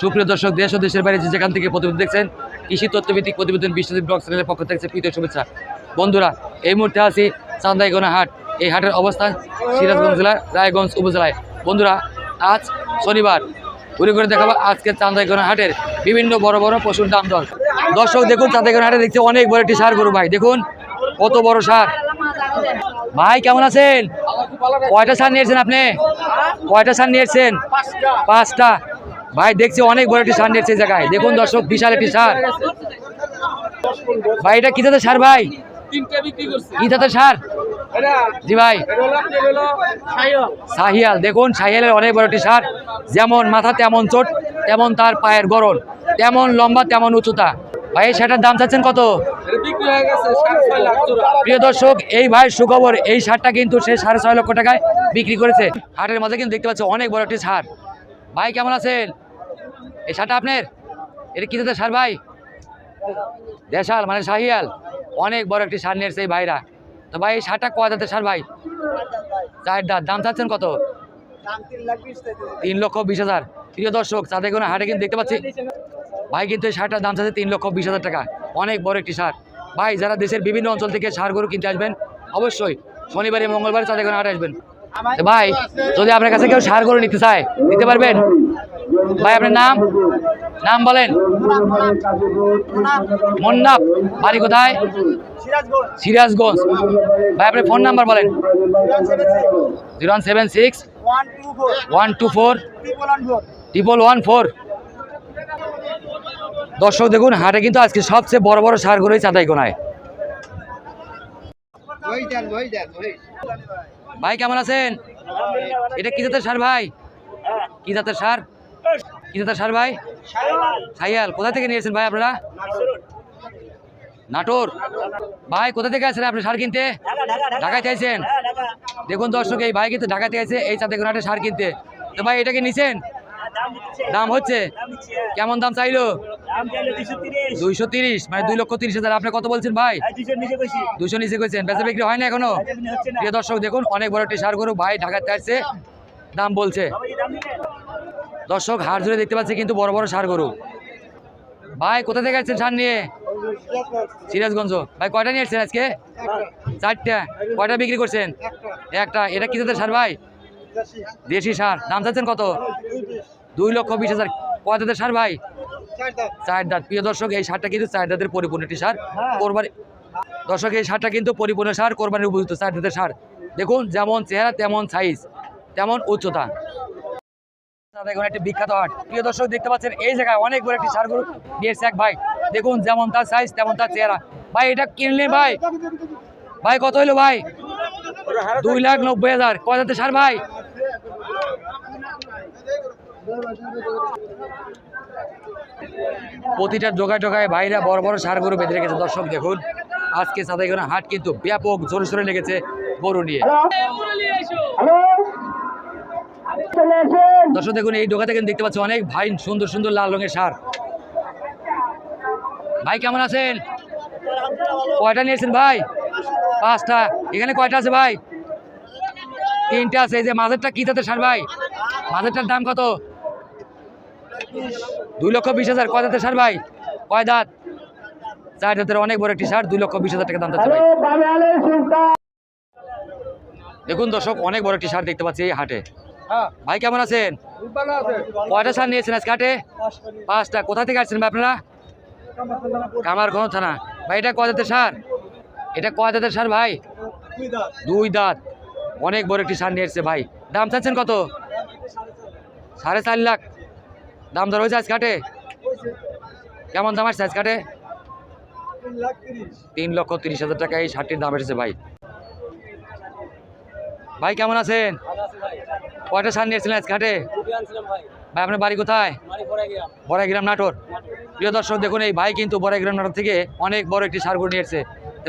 সুপ্রিয় দর্শক, দেশ ও দেশের বাইরে যেখান থেকে প্রতিবেদন দেখছেন, কৃষি তথ্যভিত্তিক প্রতিবেদন বিশ্বজিৎ ব্লগ চ্যানেলের পক্ষ থেকে প্রীত শুভেচ্ছা। বন্ধুরা, এই মুহূর্তে আছি চান্দাইগোনা হাট। এই হাটের অবস্থান সিরাজগঞ্জ জেলার রায়গঞ্জ উপজেলায়। বন্ধুরা, আজ শনিবার। ঘুরে ঘুরে দেখাবো আজকে চান্দাইগোনা হাটের বিভিন্ন বড় বড় পশুর দাম দর। দর্শক, দেখুন চান্দাইগোনা হাটে দেখছি অনেক বড় একটি সার গরু ভাই। দেখুন, কত বড় সার। ভাই, কেমন আছেন? কয়টা সার নিয়েছেন আপনি? কয়টা সার নিয়েছেন? পাঁচটা। ভাই দেখছি অনেক বড় একটি সার নিয়েছে জায়গায়। দেখুন দর্শক বিশাল একটি সার। ভাই এটা কি জাতের সার ভাই? কি জাতের সার? জি ভাই। শাহিয়াল দেখুন শাহিয়ালের অনেক বড় একটি সার। যেমন মাথা তেমন চোট তেমন তার পায়ের গরণ তেমন লম্বা তেমন উচ্চতা। ভাই দাম চাচ্ছেন কত? প্রিয় দর্শক এই ভাই সুখবর এই সারটা কিন্তু সে সাড়ে ছয় লক্ষ টাকায় বিক্রি করেছে। হাটের মাঝে কিন্তু দেখতে পাচ্ছি অনেক বড় একটি সার। ভাই, কেমন আছেন? এই সারটা আপনার? এটা কি জাতের সার ভাই? দেশাল মানে শাহিয়াল। অনেক বড় একটি সার নিয়েছে এই ভাইরা। তো ভাই, এই সারটা কয় জাতের সার ভাই? চার দাঁত। দাম চাচ্ছেন কত? তিন লক্ষ বিশ হাজার। প্রিয় দর্শক তাদের কোনো হাটে কিন্তু দেখতে পাচ্ছি, ভাই কিন্তু এই সারটার দাম চাচ্ছে তিন লক্ষ বিশ হাজার টাকা। অনেক বড় একটি সার ভাই, যারা দেশের বিভিন্ন অঞ্চল থেকে সার গরু কিনতে আসবেন, অবশ্যই শনিবারে, মঙ্গলবারে তাদের কোনো হাটে আসবেন। ভাই যদি আপনার কাছে কেউ সার গরু নিতে চায় নিতে পারবেন? ভাই আপনার নাম? নাম বলেন। মন্নাপ বাড়ি কোথায়? সিরাজগঞ্জ। ভাই আপনার ফোন নাম্বার বলেন। Zero one seven six. One two four. Triple one four. দর্শক দেখুন হাটে কিন্তু আজকে সবচেয়ে বড় বড় সারগুলোই চাঁদাই কোনায়। ভাই কেমন আছেন? এটা কি জাতের সার ভাই? কি জাতের সার? কি জাতের সার ভাই? সাইয়াল। কোথা থেকে নিয়েছেন ভাই আপনারা? নাটোর। ভাই কোথা থেকে আছেন আপনি সার কিনতে? ঢাকায় চাইছেন দেখুন দর্শক এই ভাই কিন্তু ঢাকাতে আছে এই চাঁদে হাটে সার কিনতে। তো ভাই এটাকে নিছেন? দাম হচ্ছে? কেমন দাম চাইলো? দুইশো তিরিশ মানে দুই লক্ষ তিরিশ হাজার। আপনি কত বলছেন ভাই? দুশো নিচে কইছেন। বেচা বিক্রি হয় না এখনও? প্রিয় দর্শক, দেখুন, অনেক বড় একটি সার গরু ভাই ঢাকাতে আসছে। দাম বলছে। দর্শক, হাড় জুড়ে দেখতে পাচ্ছি কিন্তু বড় বড় সার গরু। ভাই, কোথা থেকে আসছেন সার নিয়ে? সিরাজগঞ্জ। ভাই, কয়টা নিয়ে আসছেন আজকে? চারটা। কয়টা বিক্রি করছেন? একটা। এটা কি সার ভাই? দেশি সার। দাম চাচ্ছেন কত? দুই লক্ষ বিশ হাজার। কয় দাঁতের সার ভাই? চার দাঁত। প্রিয় দর্শক এই সারটা কিন্তু চার দাঁতের পরিপূর্ণ একটি সার। কোরবানি দর্শক এই সারটা কিন্তু পরিপূর্ণ সার কোরবানির উপযুক্ত চার দাঁতের সার। দেখুন যেমন চেহারা তেমন সাইজ তেমন উচ্চতা। এখন একটি বিখ্যাত হাট। প্রিয় দর্শক দেখতে পাচ্ছেন এই জায়গায় অনেক বড় একটি সার গরু নিয়েছে এক ভাই। দেখুন যেমন তার সাইজ তেমন তার চেহারা। ভাই এটা কিনলে ভাই? ভাই কত হইল ভাই? দুই লাখ নব্বই হাজার। কয় সার ভাই? প্রতিটা জোগায় টোগায় ভাইরা বড় বড় সার গরু বেঁধে রেখেছে। দর্শক দেখুন আজকে সাদাইগোনা হাট কিন্তু ব্যাপক জোরে সোরে লেগেছে গরু নিয়ে। দর্শক দেখুন এই ডোকা থেকে দেখতে পাচ্ছি অনেক ভাই সুন্দর সুন্দর লাল রঙের সার। ভাই কেমন আছেন? কয়টা নিয়েছেন ভাই? পাঁচটা। এখানে কয়টা আছে ভাই? তিনটা আছে। এই যে মাঝেরটা কি তাতে সার ভাই? মাঝেরটার দাম কত? দুই লক্ষ বিশ হাজার। কয় দাঁতের সার ভাই? কয় দাঁত? চার দাঁতের অনেক বড় একটি সার দুই লক্ষ বিশ হাজার টাকা দাম ভাই। দেখুন দর্শক অনেক বড় একটি সার দেখতে পাচ্ছি এই হাটে। হ্যাঁ। ভাই কেমন আছেন? কয়টা সার নিয়েছেন আজকে হাটে? পাঁচটা কোথা থেকে আসছেন ভাই আপনারা? কামারগঞ্জ থানা। ভাই এটা কয় দাঁতের সার? এটা কয় দাঁতের সার ভাই? দুই দাঁত। অনেক বড় একটি সার নিয়ে এসছে ভাই। দাম চাচ্ছেন কত? সাড়ে চার লাখ। দাম দর হয়েছে আজ কাটে কেমন দাম আসছে আজ কাটে তিন লক্ষ তিরিশ হাজার টাকা এই শার্টটির দাম এসেছে ভাই। ভাই, কেমন আছেন? কয়টা সার নিয়েছিলেন আজ ঘাটে ভাই, আপনার বাড়ি কোথায়? বড়াইগ্রাম, নাটোর। প্রিয় দর্শক, দেখুন এই ভাই কিন্তু বড়াইগ্রাম, নাটোর থেকে অনেক বড় একটি সার গরু নিয়ে এসছে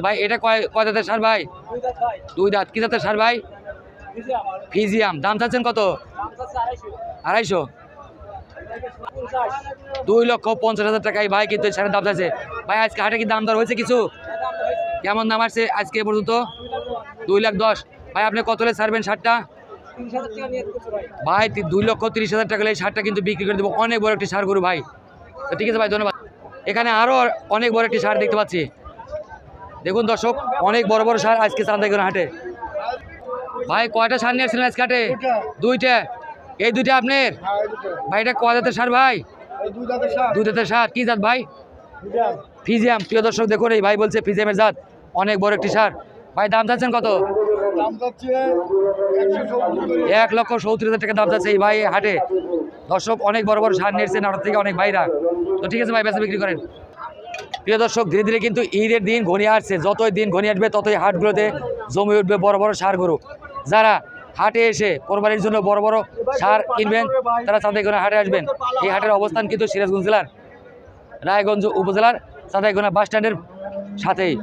ভাই, এটা কয় কয় দাঁতের সার ভাই? দুই দাঁত, কি দাঁতের সার ভাই? ফিজিয়াম। দাম চাচ্ছেন কত? আড়াইশো। দুই লক্ষ পঞ্চাশ হাজার টাকা ভাই কিন্তু সারের দাম চাইছে। ভাই, আজকে হাটে কি দাম দর হয়েছে কিছু? কেমন দাম আসছে আজকে পর্যন্ত? দুই লাখ দশ। ভাই, আপনি কত হলে ছাড়বেন সারটা ভাই দুই লক্ষ তিরিশ হাজার টাকা এই সারটা কিন্তু বিক্রি করে দেবো। অনেক বড় একটি সার গরু ভাই। ঠিক আছে ভাই, ধন্যবাদ। এখানে আরও অনেক বড় একটি সার দেখতে পাচ্ছি। দেখুন দর্শক, অনেক বড় বড় সার আজকে চান্দাইগুলো হাটে। ভাই, কয়টা সার নিয়েছিলেন আজকে হাটে? দুইটা। এই দুইটা আপনার? ভাই এটা জাতের সার ভাই? জাতের সার। কি জাত ভাই? ফিজিয়াম। প্রিয় দর্শক দেখুন এই ভাই বলছে ফিজিয়ামের জাত। অনেক বড় একটি সার। ভাই দাম চাচ্ছেন কত? এক লক্ষ সত্তর হাজার টাকা দাম যাচ্ছে এই ভাই হাটে। দর্শক অনেক বড় বড় সার নিয়েছেন আর থেকে অনেক ভাইরা। তো ঠিক আছে ভাই বেচা বিক্রি করেন। প্রিয় দর্শক ধীরে ধীরে কিন্তু ঈদের দিন ঘনিয়ে আসছে। যতই দিন ঘনিয়ে আসবে ততই হাটগুলোতে জমে উঠবে বড় বড় সার গরু যারা হাটে এসে কোরবানির জন্য বড় বড় সার কিনবেন, তারা চাঁদাইগোনা হাটে আসবেন। এই হাটের অবস্থান কিন্তু সিরাজগঞ্জ জেলার, রায়গঞ্জ উপজেলার চাঁদাইগোনা বাস স্ট্যান্ডের সাথেই।